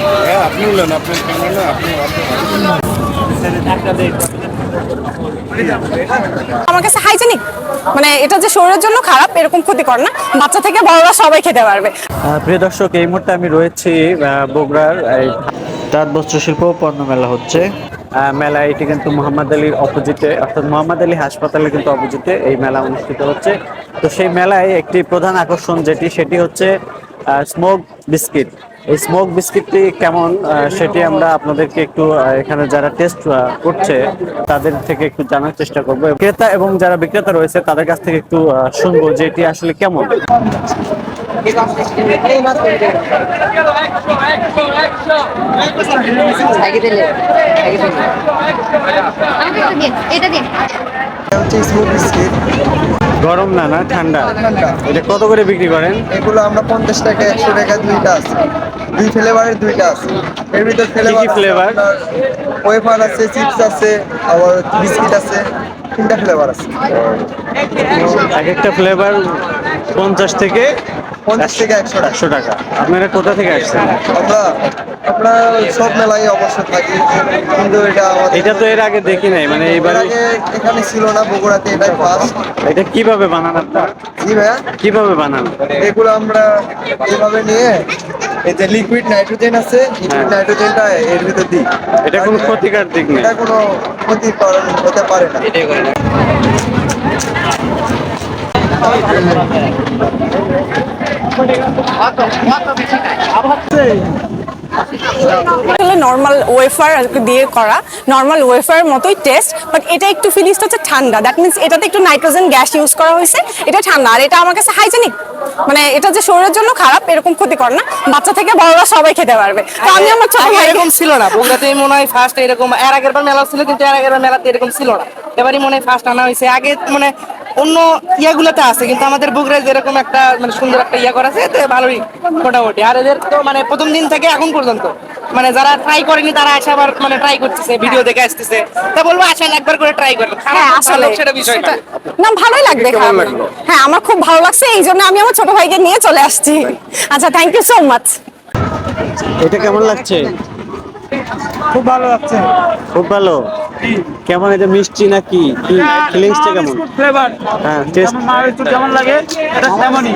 তুলেন আপনি ক্যামেরা আপনি আমার কাছে হাইজেনিক মানে এটা যে শরীরের জন্য খারাপ এরকম ক্ষতিকর না। বাচ্চা থেকে বড়রা সবাই খেতে পারবে। প্রিয় দর্শক এই মুহূর্তে আমি রয়েছি বগুড়ার তাঁত বস্ত্র শিল্প ও পণ্য মেলা হচ্ছে। আহ, মেলা এটি কিন্তু মোহাম্মদ আলীর অপোজিটে অর্থাৎ মোহাম্মদ আলী হাসপাতালে কিন্তু অপোজিটে এই মেলা অনুষ্ঠিত হচ্ছে। তো সেই মেলায় একটি প্রধান আকর্ষণ যেটি সেটি হচ্ছে স্মোক বিস্কিট। এই স্মোক বিস্কিটটি কেমন? সেটি আমরা আপনাদেরকে একটু এখানে যারা টেস্ট করছে তাদের থেকে একটু জানার চেষ্টা করব। ক্রেতা এবং যারা বিক্রেতা রয়েছে তাদের কাছ থেকে একটু শুনব যে এটি আসলে কেমন। এটা দিন হচ্ছে স্মুথ বিস্কিট গরম না না ঠান্ডা? এটা কত করে বিক্রি করেন? এগুলো আমরা পঞ্চাশ টাকা একশো টাকা দুইটা আছে। দুই ফ্লেভারের দুইটা আছে। এর ভিতর ফ্লেভার flavor? ওয়েফার আছে চিপস আছে আবার বিস্কিট আছে। তিনটা ফ্লেভার আছে। এক একটা ফ্লেভার পঞ্চাশ থেকে পঞ্চাশ থেকে একশো একশো টাকা। আপনারা কোথা থেকে আসছেন? আমরা আমরা সব মেলায় অবশ্য থাকি। কিন্তু এটা এটা তো এর আগে দেখি নাই মানে এর এইবার আগে এখানে ছিল না বগুড়াতে এটাই ফার্স্ট এটা কীভাবে বানান আপনার? জি ভাইয়া। কীভাবে বানান? এগুলো আমরা এভাবে নিয়ে এই যে লিকুইড নাইট্রোজেন আছে লিকুইড নাইট্রোজেনটা এর ভিতর দিই। এটা কোনো ক্ষতিকার দিক নেই। এটা কোনো ক্ষতি কারণ হতে পারে না। আসলে নর্মাল ওয়েফার দিয়ে করা নর্মাল ওয়েফারের মতোই টেস্ট বাট এটা একটু ফিলিংসটা হচ্ছে ঠান্ডা। দ্যাট মিনস এটাতে একটু নাইট্রোজেন গ্যাস ইউজ করা হয়েছে এটা ঠান্ডা। আর এটা আমার কাছে হাইজেনিক মানে এটা যে শরীরের জন্য খারাপ এরকম ক্ষতিকর না। বাচ্চা থেকে বড়রা সবাই খেতে পারবে। তো আমি আমার ছোট ভাইকে এরকম ছিল না। বগুড়াতে মনে হয় ফার্স্ট এরকম এর আগের বার মেলা ছিল কিন্তু এর আগের বার মেলাতে এরকম ছিল না। এবারই মনে হয় ফার্স্ট আনা হয়েছে। আগে মানে অন্য ইয়াগুলোতে আছে কিন্তু আমাদের বগুড়ায় যেরকম একটা মানে সুন্দর একটা ইয়া করা আছে এতে ভালোই মোটামুটি। আর এদের তো মানে প্রথম দিন থেকে এখন পর্যন্ত মানে যারা ট্রাই করেনি তারা আসে আবার মানে ট্রাই করতেছে ভিডিও দেখে আসতেছে। তা বলব আসেন একবার করে ট্রাই করেন। হ্যাঁ আসলে সেটা বিষয় না ভালোই লাগবে হ্যাঁ আমার খুব ভালো লাগছে এই জন্য আমি আমার ছোট ভাইকে নিয়ে চলে আসছি। আচ্ছা থ্যাংক ইউ সো মাচ এটা কেমন লাগছে? খুব ভালো লাগছে। খুব ভালো। কেমন এটা মিষ্টি নাকি? কি ফিলিংসটা কেমন? ফ্লেভার হ্যাঁ টেস্ট যেমন মার একটু কেমন লাগে এটা তেমনই।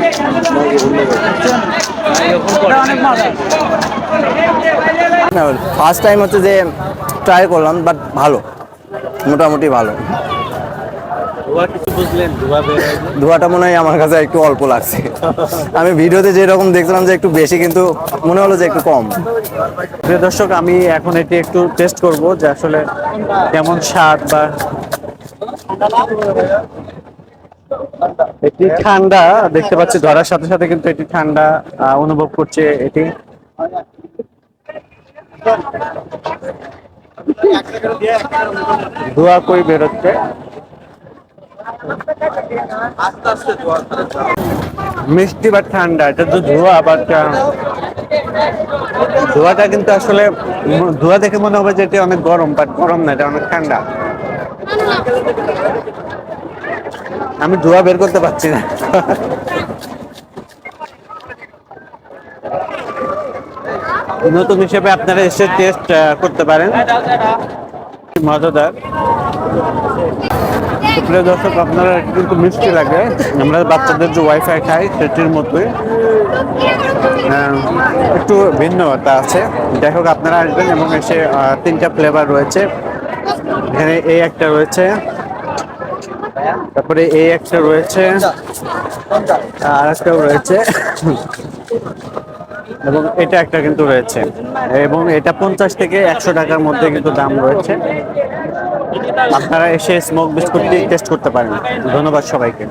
অনেক মজা। ফার্স্ট টাইম হচ্ছে যে ট্রাই করলাম বাট ভালো মোটামুটি ভালো। ধোয়াটা মনে হয় আমার কাছে একটু অল্প লাগছে। আমি ভিডিওতে যেরকম দেখছিলাম যে একটু বেশি কিন্তু মনে হলো যে একটু কম। প্রিয় দর্শক আমি এখন এটি একটু টেস্ট করব যে আসলে কেমন স্বাদ বা এটি ঠান্ডা দেখতে পাচ্ছি ধরার সাথে সাথে কিন্তু এটি ঠান্ডা অনুভব করছে এটি। ধোয়া কই বেরোচ্ছে? মিষ্টি বা ঠান্ডা, এটা তো ধোয়া বাট ধোয়াটা কিন্তু আসলে ধোয়া দেখে মনে হবে যে অনেক গরম বাট গরম না, এটা অনেক ঠান্ডা। আমি ধোয়া বের করতে পারছি না। নতুন হিসেবে আপনারা এসে টেস্ট করতে পারেন। মজাদার। প্রিয় দর্শক আপনারা কিন্তু মিষ্টি লাগে। আমরা বাচ্চাদের যে ওয়াইফাই খাই সেটির মতোই। আহ, একটু ভিন্নতা আছে। যাই হোক আপনারা আসবেন এবং এসে তিনটা ফ্লেভার রয়েছে। এখানে এই একটা রয়েছে। তারপরে এই একটা রয়েছে। আর একটাও রয়েছে। এবং এটা একটা কিন্তু রয়েছে। এবং এটা পঞ্চাশ থেকে একশো টাকার মধ্যে কিন্তু দাম রয়েছে। আপনারা এসে স্মোক বিস্কুটটি টেস্ট করতে পারেন। ধন্যবাদ সবাইকে।